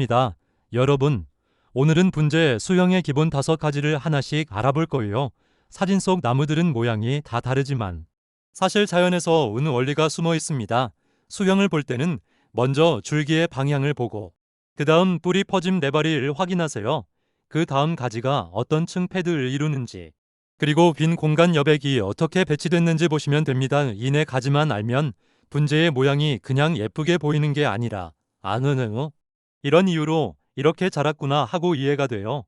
입니다. 여러분, 오늘은 분재 수형의 기본 다섯 가지를 하나씩 알아볼 거예요. 사진 속 나무들은 모양이 다 다르지만 사실 자연에서 은 원리가 숨어 있습니다. 수형을 볼 때는 먼저 줄기의 방향을 보고 그 다음 뿌리 퍼짐 네바리를 확인하세요. 그 다음 가지가 어떤 층 패드를 이루는지 그리고 빈 공간 여백이 어떻게 배치됐는지 보시면 됩니다. 이네 가지만 알면 분재의 모양이 그냥 예쁘게 보이는 게 아니라 아느느 이런 이유로 이렇게 자랐구나 하고 이해가 돼요.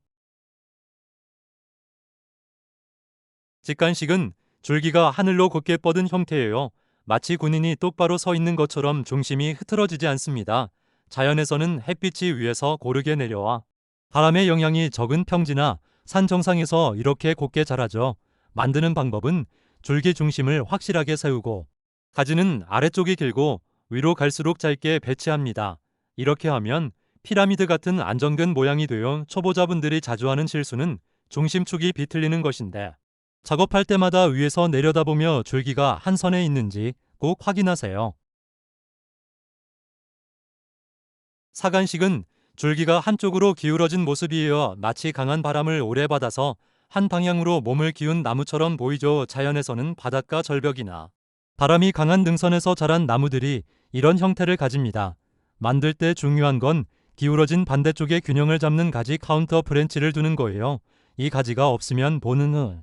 직간식은 줄기가 하늘로 곧게 뻗은 형태예요. 마치 군인이 똑바로 서 있는 것처럼 중심이 흐트러지지 않습니다. 자연에서는 햇빛이 위에서 고르게 내려와 바람의 영향이 적은 평지나 산 정상에서 이렇게 곧게 자라죠. 만드는 방법은 줄기 중심을 확실하게 세우고 가지는 아래쪽이 길고 위로 갈수록 짧게 배치합니다. 이렇게 하면 피라미드 같은 안정된 모양이 되어 초보자분들이 자주 하는 실수는 중심축이 비틀리는 것인데 작업할 때마다 위에서 내려다보며 줄기가 한 선에 있는지 꼭 확인하세요. 사간식은 줄기가 한쪽으로 기울어진 모습이에요. 마치 강한 바람을 오래 받아서 한 방향으로 몸을 기운 나무처럼 보이죠. 자연에서는 바닷가 절벽이나 바람이 강한 능선에서 자란 나무들이 이런 형태를 가집니다. 만들 때 중요한 건 기울어진 반대쪽의 균형을 잡는 가지 카운터 브랜치를 두는 거예요. 이 가지가 없으면 보는 후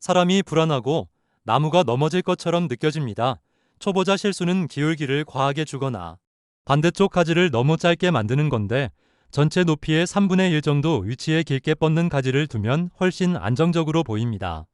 사람이 불안하고 나무가 넘어질 것처럼 느껴집니다. 초보자 실수는 기울기를 과하게 주거나 반대쪽 가지를 너무 짧게 만드는 건데 전체 높이의 3분의 1 정도 위치에 길게 뻗는 가지를 두면 훨씬 안정적으로 보입니다.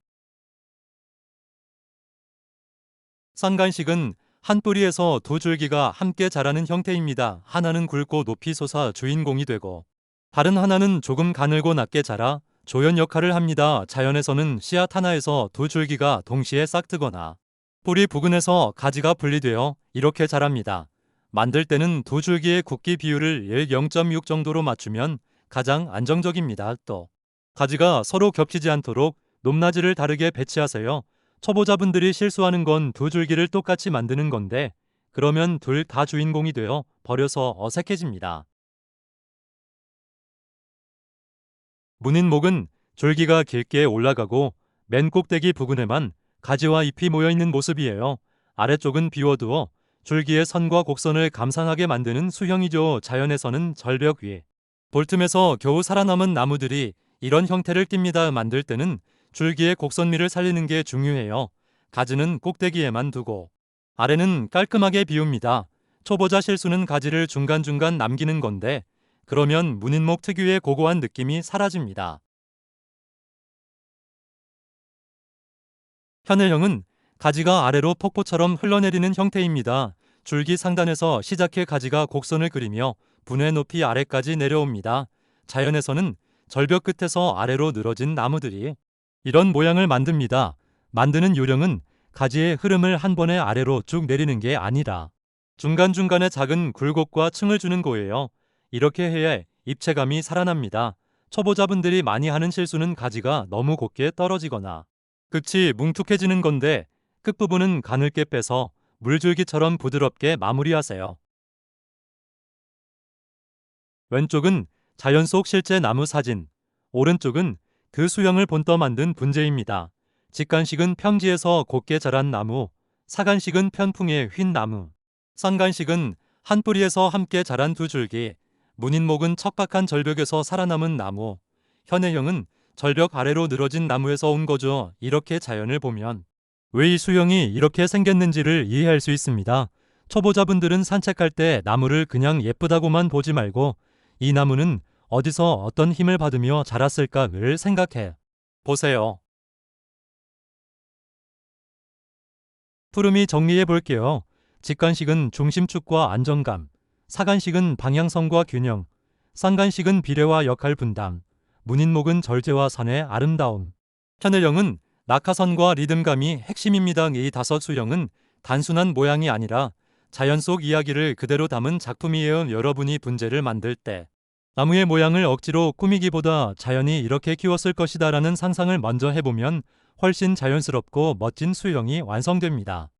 쌍간식은 한 뿌리에서 두 줄기가 함께 자라는 형태입니다. 하나는 굵고 높이 솟아 주인공이 되고 다른 하나는 조금 가늘고 낮게 자라 조연 역할을 합니다. 자연에서는 씨앗 하나에서 두 줄기가 동시에 싹트거나 뿌리 부근에서 가지가 분리되어 이렇게 자랍니다. 만들 때는 두 줄기의 굵기 비율을 1 0.6 정도로 맞추면 가장 안정적입니다. 또 가지가 서로 겹치지 않도록 높낮이를 다르게 배치하세요. 초보자분들이 실수하는 건 두 줄기를 똑같이 만드는 건데 그러면 둘 다 주인공이 되어 버려서 어색해집니다. 문인목은 줄기가 길게 올라가고 맨 꼭대기 부근에만 가지와 잎이 모여 있는 모습이에요. 아래쪽은 비워두어 줄기의 선과 곡선을 감상하게 만드는 수형이죠. 자연에서는 절벽 위에 볼틈에서 겨우 살아남은 나무들이 이런 형태를 띱니다. 만들 때는 줄기의 곡선미를 살리는 게 중요해요. 가지는 꼭대기에만 두고 아래는 깔끔하게 비웁니다. 초보자 실수는 가지를 중간중간 남기는 건데 그러면 문인목 특유의 고고한 느낌이 사라집니다. 현일형은 가지가 아래로 폭포처럼 흘러내리는 형태입니다. 줄기 상단에서 시작해 가지가 곡선을 그리며 분해 높이 아래까지 내려옵니다. 자연에서는 절벽 끝에서 아래로 늘어진 나무들이 이런 모양을 만듭니다. 만드는 요령은 가지의 흐름을 한 번에 아래로 쭉 내리는 게 아니라 중간중간에 작은 굴곡과 층을 주는 거예요. 이렇게 해야 입체감이 살아납니다. 초보자분들이 많이 하는 실수는 가지가 너무 곱게 떨어지거나 끝이 뭉툭해지는 건데 끝부분은 가늘게 빼서 물줄기처럼 부드럽게 마무리하세요. 왼쪽은 자연 속 실제 나무 사진, 오른쪽은 그 수형을 본떠 만든 분재입니다. 직간식은 평지에서 곱게 자란 나무, 사간식은 편풍의 휜 나무, 쌍간식은 한 뿌리에서 함께 자란 두 줄기, 문인목은 척박한 절벽에서 살아남은 나무, 현해형은 절벽 아래로 늘어진 나무에서 온 거죠. 이렇게 자연을 보면 왜 이 수형이 이렇게 생겼는지를 이해할 수 있습니다. 초보자분들은 산책할 때 나무를 그냥 예쁘다고만 보지 말고 이 나무는 어디서 어떤 힘을 받으며 자랐을까를 생각해 보세요. 푸름이 정리해 볼게요. 직간식은 중심축과 안정감, 사간식은 방향성과 균형, 쌍간식은 비례와 역할 분담, 문인목은 절제와 산의 아름다움, 현을형은 낙하선과 리듬감이 핵심입니다. 이 다섯 수형은 단순한 모양이 아니라 자연 속 이야기를 그대로 담은 작품이에요. 여러분이 분재를 만들 때 나무의 모양을 억지로 꾸미기보다 자연이 이렇게 키웠을 것이다라는 상상을 먼저 해보면 훨씬 자연스럽고 멋진 수형이 완성됩니다.